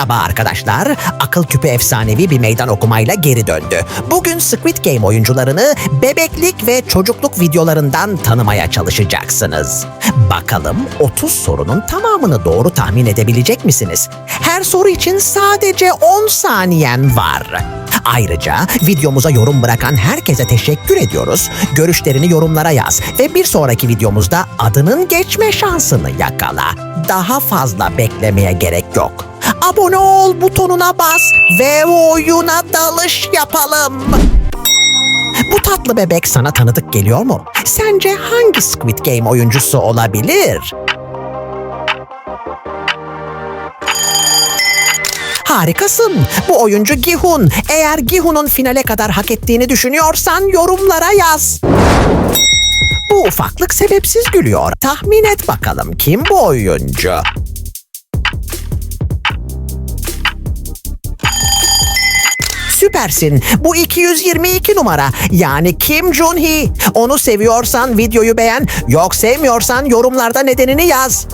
Merhaba arkadaşlar. Akıl küpü efsanevi bir meydan okumayla geri döndü. Bugün Squid Game oyuncularını bebeklik ve çocukluk videolarından tanımaya çalışacaksınız. Bakalım 30 sorunun tamamını doğru tahmin edebilecek misiniz? Her soru için sadece 10 saniyen var. Ayrıca videomuza yorum bırakan herkese teşekkür ediyoruz. Görüşlerini yorumlara yaz ve bir sonraki videomuzda adının geçme şansını yakala. Daha fazla beklemeye gerek yok. Abone ol butonuna bas ve oyuna dalış yapalım. Bu tatlı bebek sana tanıdık geliyor mu? Sence hangi Squid Game oyuncusu olabilir? Harikasın. Bu oyuncu Gihun. Eğer Gihun'un finale kadar hak ettiğini düşünüyorsan yorumlara yaz. Bu ufaklık sebepsiz gülüyor. Tahmin et bakalım kim bu oyuncu? Süpersin. Bu 222 numara. Yani Kim Jun Hee. Onu seviyorsan videoyu beğen. Yok sevmiyorsan yorumlarda nedenini yaz.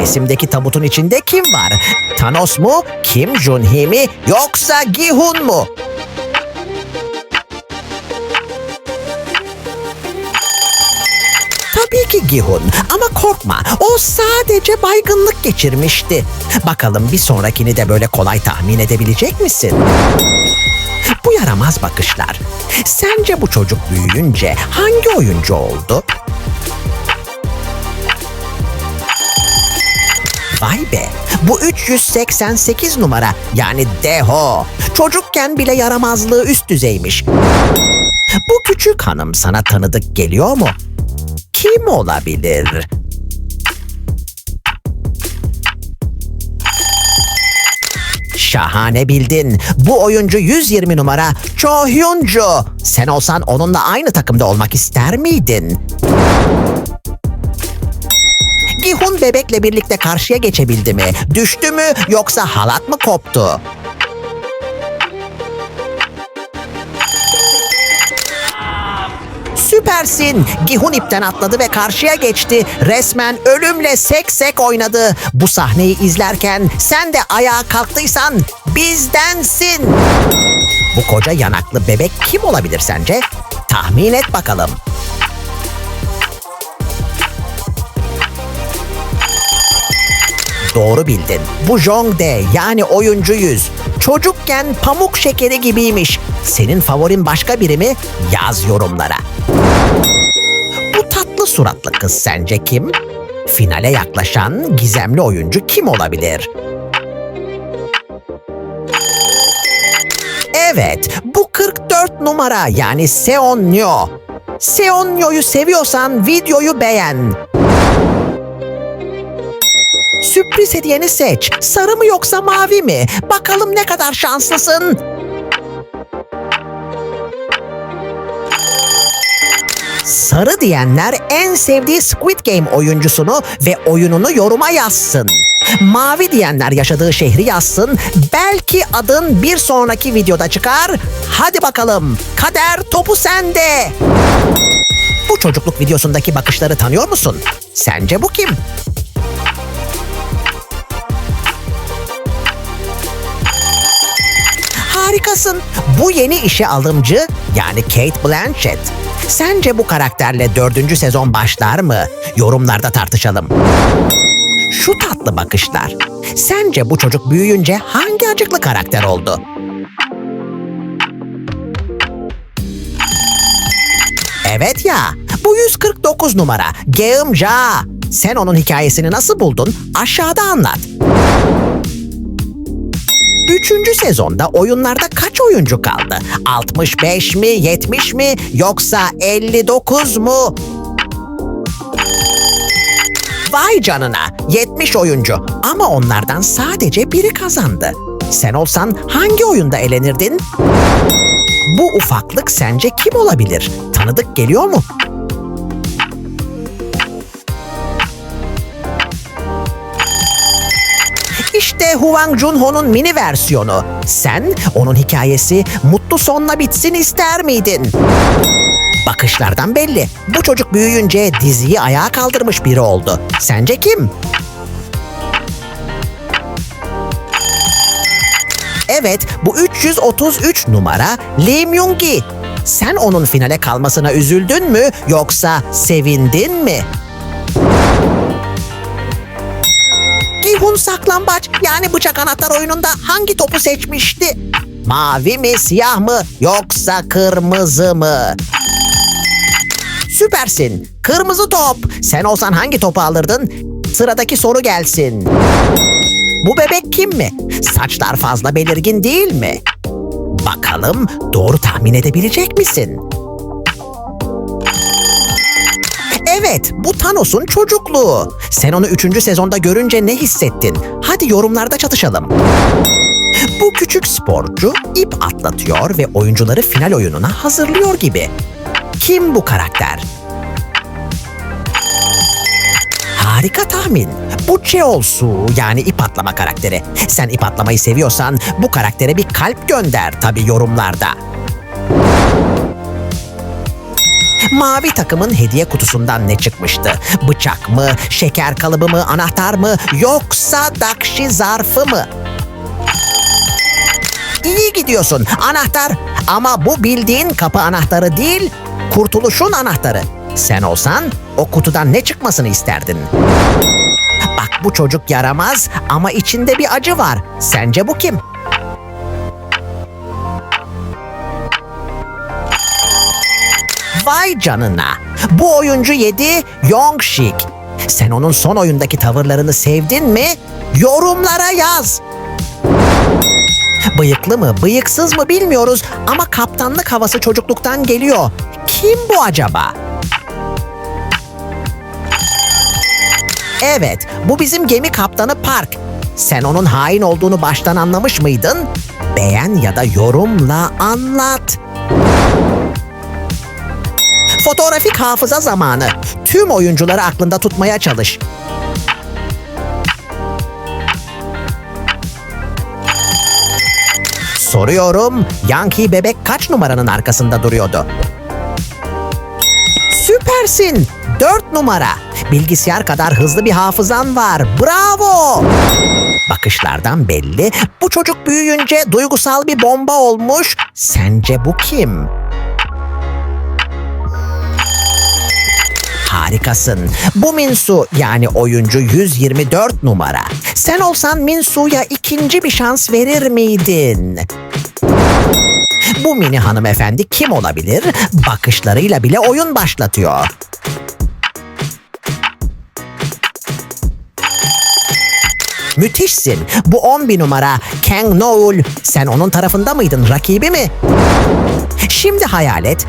Resimdeki tabutun içinde kim var? Thanos mu? Kim Jun Hee mi? Yoksa Gihun mu? Tabii ki Gihun ama korkma o sadece baygınlık geçirmişti. Bakalım bir sonrakini de böyle kolay tahmin edebilecek misin? Bu yaramaz bakışlar. Sence bu çocuk büyüyünce hangi oyuncu oldu? Vay be bu 388 numara yani Deho. Çocukken bile yaramazlığı üst düzeymiş. Bu küçük hanım sana tanıdık geliyor mu? Kim olabilir? Şahane bildin. Bu oyuncu 120 numara Cho Hyun-ju. Sen olsan onunla aynı takımda olmak ister miydin? Gihun bebekle birlikte karşıya geçebildi mi? Düştü mü yoksa halat mı koptu? Süpersin. Gihun ipten atladı ve karşıya geçti. Resmen ölümle sek sek oynadı. Bu sahneyi izlerken sen de ayağa kalktıysan bizdensin. Bu koca yanaklı bebek kim olabilir sence? Tahmin et bakalım. Doğru bildin. Bu Jongde yani oyuncu yüz. Çocukken pamuk şekeri gibiymiş. Senin favorin başka biri mi? Yaz yorumlara. Suratlı kız sence kim? Finale yaklaşan gizemli oyuncu kim olabilir? Evet, bu 44 numara yani Seonnyo. Seonnyo'yu seviyorsan videoyu beğen. Sürpriz hediyeni seç. Sarı mı yoksa mavi mi? Bakalım ne kadar şanslısın. Sarı diyenler en sevdiği Squid Game oyuncusunu ve oyununu yoruma yazsın. Mavi diyenler yaşadığı şehri yazsın. Belki adın bir sonraki videoda çıkar. Hadi bakalım. Kader topu sende. Bu çocukluk videosundaki bakışları tanıyor musun? Sence bu kim? Harikasın. Bu yeni işe alımcı yani Kate Blanchett. Sence bu karakterle dördüncü sezon başlar mı? Yorumlarda tartışalım. Şu tatlı bakışlar. Sence bu çocuk büyüyünce hangi acıklı karakter oldu? Evet ya, bu 149 numara Geum Ja. Sen onun hikayesini nasıl buldun? Aşağıda anlat. Üçüncü sezonda oyunlarda kaç oyuncu kaldı? 65 mi, 70 mi yoksa 59 mu? Vay canına 70 oyuncu ama onlardan sadece biri kazandı. Sen olsan hangi oyunda elenirdin? Bu ufaklık sence kim olabilir? Tanıdık geliyor mu? İşte Hwang Junho'nun mini versiyonu. Sen onun hikayesi mutlu sonla bitsin ister miydin? Bakışlardan belli. Bu çocuk büyüyünce diziyi ayağa kaldırmış biri oldu. Sence kim? Evet, bu 333 numara Lee Myung-gi. Sen onun finale kalmasına üzüldün mü yoksa sevindin mi? Gihun saklambaç yani bıçak anahtar oyununda hangi topu seçmişti? Mavi mi, siyah mı yoksa kırmızı mı? Süpersin. Kırmızı top. Sen olsan hangi topu alırdın? Sıradaki soru gelsin. Bu bebek kim mi? Saçlar fazla belirgin değil mi? Bakalım doğru tahmin edebilecek misin? Evet, bu Thanos'un çocukluğu. Sen onu üçüncü sezonda görünce ne hissettin? Hadi yorumlarda çatışalım. Bu küçük sporcu ip atlatıyor ve oyuncuları final oyununa hazırlıyor gibi. Kim bu karakter? Harika tahmin. Bu Cheolsu yani ip atlama karakteri. Sen ip atlamayı seviyorsan bu karaktere bir kalp gönder tabi yorumlarda. Mavi takımın hediye kutusundan ne çıkmıştı? Bıçak mı, şeker kalıbı mı, anahtar mı yoksa dakşi zarfı mı? İyi gidiyorsun. Anahtar. Ama bu bildiğin kapı anahtarı değil, kurtuluşun anahtarı. Sen olsan o kutudan ne çıkmasını isterdin? Bak bu çocuk yaramaz ama içinde bir acı var. Sence bu kim? Vay canına. Bu oyuncu yedi Yong Shik. Sen onun son oyundaki tavırlarını sevdin mi? Yorumlara yaz. Bıyıklı mı, bıyıksız mı bilmiyoruz ama kaptanlık havası çocukluktan geliyor. Kim bu acaba? Evet, bu bizim gemi kaptanı Park. Sen onun hain olduğunu baştan anlamış mıydın? Beğen ya da yorumla anlat. Fotoğrafik hafıza zamanı. Tüm oyuncuları aklında tutmaya çalış. Soruyorum, Yankee bebek kaç numaranın arkasında duruyordu? Süpersin. Dört numara. Bilgisayar kadar hızlı bir hafızan var. Bravo. Bakışlardan belli. Bu çocuk büyüyünce duygusal bir bomba olmuş. Sence bu kim? Harikasın. Bu Minsu yani oyuncu 124 numara. Sen olsan Minsu'ya ikinci bir şans verir miydin? Bu mini hanımefendi kim olabilir? Bakışlarıyla bile oyun başlatıyor. Müthişsin. Bu 11 numara Kang Noel. Sen onun tarafında mıydın? Rakibi mi? Şimdi hayal et.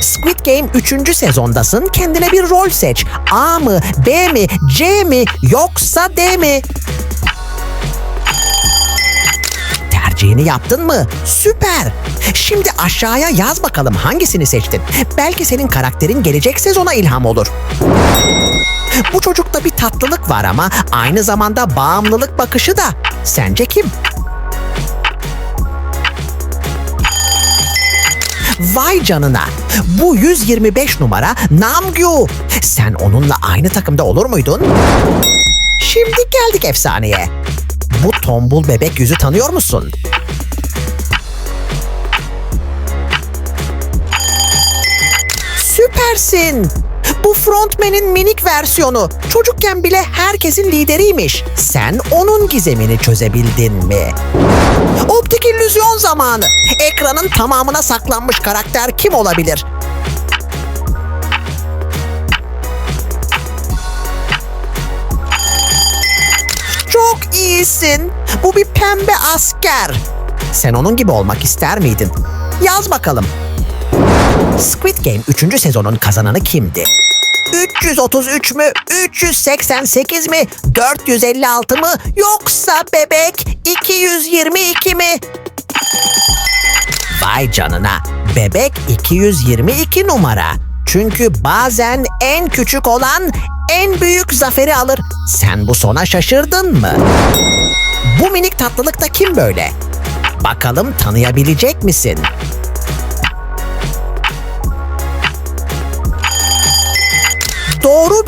Squid Game 3. sezondasın. Kendine bir rol seç. A mı, B mi, C mi yoksa D mi? Tercihini yaptın mı? Süper. Şimdi aşağıya yaz bakalım hangisini seçtin. Belki senin karakterin gelecek sezona ilham olur. Bu çocukta bir tatlılık var ama aynı zamanda bağımlılık bakışı da. Sence kim? Vay canına. Bu 125 numara Namgyu. Sen onunla aynı takımda olur muydun? Şimdi geldik efsaneye. Bu tombul bebek yüzü tanıyor musun? Süpersin. Bu frontman'in minik versiyonu. Çocukken bile herkesin lideriymiş. Sen onun gizemini çözebildin mi? Optik illüzyon zamanı. Ekranın tamamına saklanmış karakter kim olabilir? Çok iyisin. Bu bir pembe asker. Sen onun gibi olmak ister miydin? Yaz bakalım. Squid Game 3. sezonun kazananı kimdi? 333 mü? 388 mi? 456 mı? Yoksa bebek 222 mi? Vay canına. Bebek 222 numara. Çünkü bazen en küçük olan en büyük zaferi alır. Sen bu sona şaşırdın mı? Bu minik tatlılıkta kim böyle? Bakalım tanıyabilecek misin?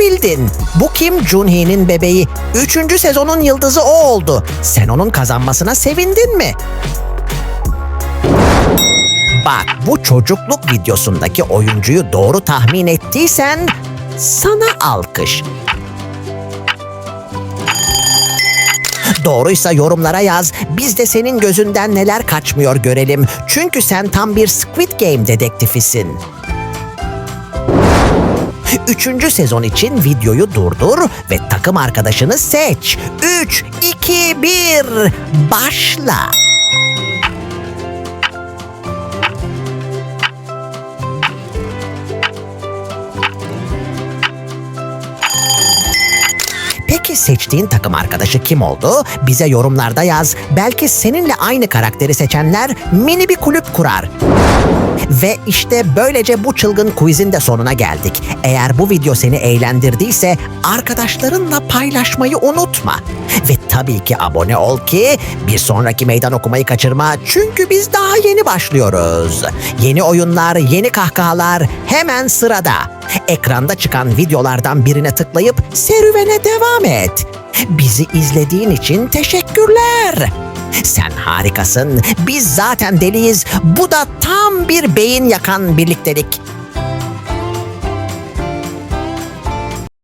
Bildin. Bu Kim Junhee'nin bebeği. Üçüncü sezonun yıldızı o oldu. Sen onun kazanmasına sevindin mi? Bak bu çocukluk videosundaki oyuncuyu doğru tahmin ettiysen sana alkış. Doğruysa yorumlara yaz. Biz de senin gözünden neler kaçmıyor görelim. Çünkü sen tam bir Squid Game dedektifisin. Üçüncü sezon için videoyu durdur ve takım arkadaşını seç. 3, 2, 1, başla. Peki seçtiğin takım arkadaşı kim oldu? Bize yorumlarda yaz. Belki seninle aynı karakteri seçenler mini bir kulüp kurar. Ve işte böylece bu çılgın quizin de sonuna geldik. Eğer bu video seni eğlendirdiyse arkadaşlarınla paylaşmayı unutma. Ve tabii ki abone ol ki bir sonraki meydan okumayı kaçırma. Çünkü biz daha yeni başlıyoruz. Yeni oyunlar, yeni kahkahalar hemen sırada. Ekranda çıkan videolardan birine tıklayıp serüvene devam et. Bizi izlediğin için teşekkürler. Sen harikasın. Biz zaten deliyiz. Bu da tam bir beyin yakan birliktelik.